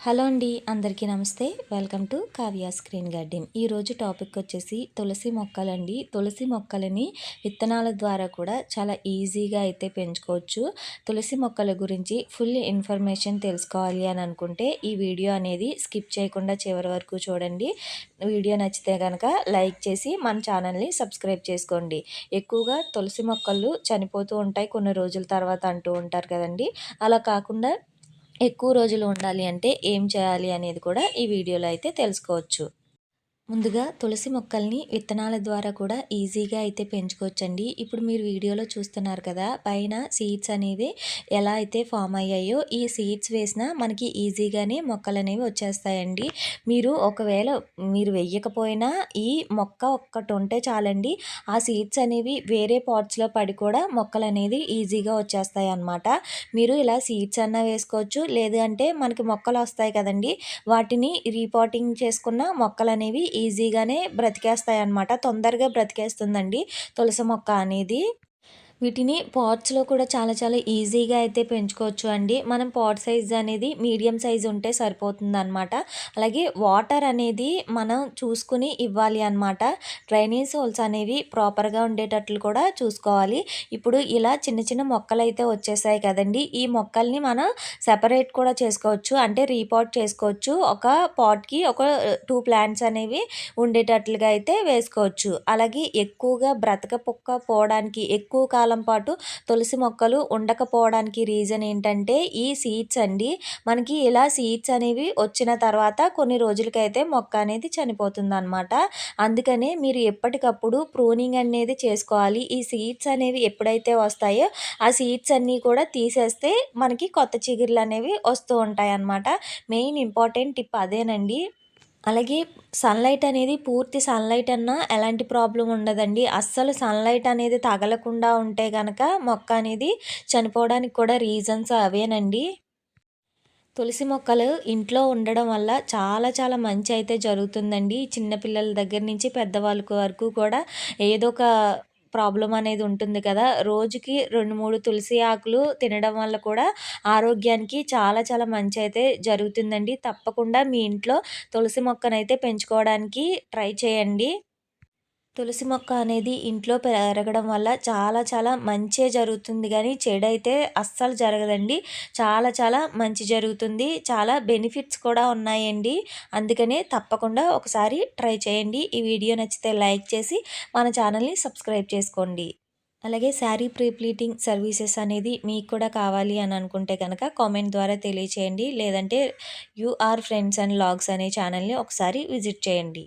Hello అండి అందరికీ నమస్తే. Welcome to Kavya screen garden. ఈరోజు టాపిక్ వచ్చేసి తులసి మొక్కలండి. తులసి మొక్కలని విత్తనాల ద్వారా కూడా చాలా ఈజీగా అయితే పెంచుకోవచ్చు. తులసి మొక్కల గురించి ఫుల్ ఇన్ఫర్మేషన్ తెలుసుకోవాలి అని అనుకుంటే ఈ వీడియో అనేది స్కిప్ చేయకుండా చివరి వరకు చూడండి. వీడియో నచ్చితే కనుక లైక్ చేసి మన ఛానల్ని సబ్స్క్రైబ్ చేసుకోండి. ఎక్కువగా తులసి మొక్కలు చనిపోతూ ఉంటాయి కొన్ని రోజుల తర్వాత అంటూ ఉంటారు కదండి. అలా కాకుండా ఎక్కువ రోజులు ఉండాలి అంటే ఏం చేయాలి అనేది కూడా ఈ వీడియోలో అయితే తెలుసుకోవచ్చు. ముందుగా తులసి మొక్కల్ని విత్తనాల ద్వారా కూడా ఈజీగా అయితే పెంచుకోవచ్చండి. ఇప్పుడు మీరు వీడియోలో చూస్తున్నారు కదా పైన సీడ్స్ అనేది ఎలా అయితే ఫామ్ అయ్యాయో ఈ సీడ్స్ వేసినా మనకి ఈజీగానే మొక్కలు అనేవి వచ్చేస్తాయండి. మీరు ఒకవేళ మీరు వెయ్యకపోయినా ఈ మొక్క ఒక్కటి ఉంటే చాలండి. ఆ సీడ్స్ అనేవి వేరే పాట్స్లో పడి కూడా మొక్కలు అనేది ఈజీగా వచ్చేస్తాయి అన్నమాట మీరు ఇలా సీడ్స్ అన్నా వేసుకోవచ్చు లేదు అంటే మనకి మొక్కలు వస్తాయి కదండి. వాటిని రీపాటింగ్ చేసుకున్న మొక్కలు అనేవి ఈజీగానే బ్రతికేస్తాయి అన్నమాట తొందరగా బ్రతికేస్తుందండి. తులసి మొక్క అనేది. వీటిని పాట్స్లో కూడా చాలా చాలా ఈజీగా అయితే పెంచుకోవచ్చు అండి. మనం పాట్ సైజ్ అనేది మీడియం సైజ్ ఉంటే సరిపోతుంది అనమాట అలాగే వాటర్ అనేది మనం చూసుకుని ఇవ్వాలి అనమాట డ్రైనేజ్ హోల్స్ అనేవి ప్రాపర్గా ఉండేటట్లు కూడా చూసుకోవాలి. ఇప్పుడు ఇలా చిన్న చిన్న మొక్కలు అయితే వచ్చేసాయి కదండి. ఈ మొక్కల్ని మనం సెపరేట్ కూడా చేసుకోవచ్చు. అంటే రీపాట్ చేసుకోవచ్చు. ఒక పాట్కి ఒక టూ ప్లాంట్స్ అనేవి ఉండేటట్లుగా అయితే వేసుకోవచ్చు. అలాగే ఎక్కువగా బ్రతకపోవడానికి ఎక్కువ కాలం కాలం పాటు తులసి మొక్కలు ఉండకపోవడానికి రీజన్ ఏంటంటే ఈ సీడ్స్ అండి. మనకి ఇలా సీడ్స్ అనేవి వచ్చిన తర్వాత కొన్ని రోజులకైతే మొక్క అనేది చనిపోతుంది అనమాట అందుకనే మీరు ఎప్పటికప్పుడు ప్రూనింగ్ అనేది చేసుకోవాలి. ఈ సీడ్స్ అనేవి ఎప్పుడైతే వస్తాయో ఆ సీడ్స్ అన్నీ కూడా తీసేస్తే మనకి కొత్త చిగుర్లు అనేవి వస్తూ ఉంటాయి అన్నమాట మెయిన్ ఇంపార్టెంట్ టిప్ అదేనండి. అలాగే సన్లైట్ అనేది పూర్తి సన్లైట్ అన్నా ఎలాంటి ప్రాబ్లం ఉండదండి. అస్సలు సన్లైట్ అనేది తగలకుండా ఉంటే కనుక మొక్క అనేది చనిపోవడానికి కూడా రీజన్స్ అవేనండి. తులసి మొక్కలు ఇంట్లో ఉండడం వల్ల చాలా చాలా మంచి అయితే జరుగుతుందండి. చిన్నపిల్లల దగ్గర నుంచి పెద్దవాళ్ళ వరకు కూడా ఏదో ఒక ప్రాబ్లం అనేది ఉంటుంది కదా. రోజుకి రెండు మూడు తులసి ఆకులు తినడం వల్ల కూడా ఆరోగ్యానికి చాలా చాలా మంచి అయితే జరుగుతుందండి. తప్పకుండా మీ ఇంట్లో తులసి మొక్కనైతే పెంచుకోవడానికి ట్రై చేయండి. తులసి మొక్క అనేది ఇంట్లో పెరగడం వల్ల చాలా చాలా మంచే జరుగుతుంది కానీ చెడైతే అస్సలు జరగదండి. చాలా చాలా మంచి జరుగుతుంది. చాలా బెనిఫిట్స్ కూడా ఉన్నాయండి. అందుకనే తప్పకుండా ఒకసారి ట్రై చేయండి. ఈ వీడియో నచ్చితే లైక్ చేసి మన ఛానల్ని సబ్స్క్రైబ్ చేసుకోండి. అలాగే శారీ ప్రీప్లీటింగ్ సర్వీసెస్ అనేది మీకు కూడా కావాలి అని అనుకుంటే కనుక కామెంట్ ద్వారా తెలియచేయండి. లేదంటే యూఆర్ ఫ్రెండ్స్ అండ్ లాగ్స్ అనే ఛానల్ని ఒకసారి విజిట్ చేయండి.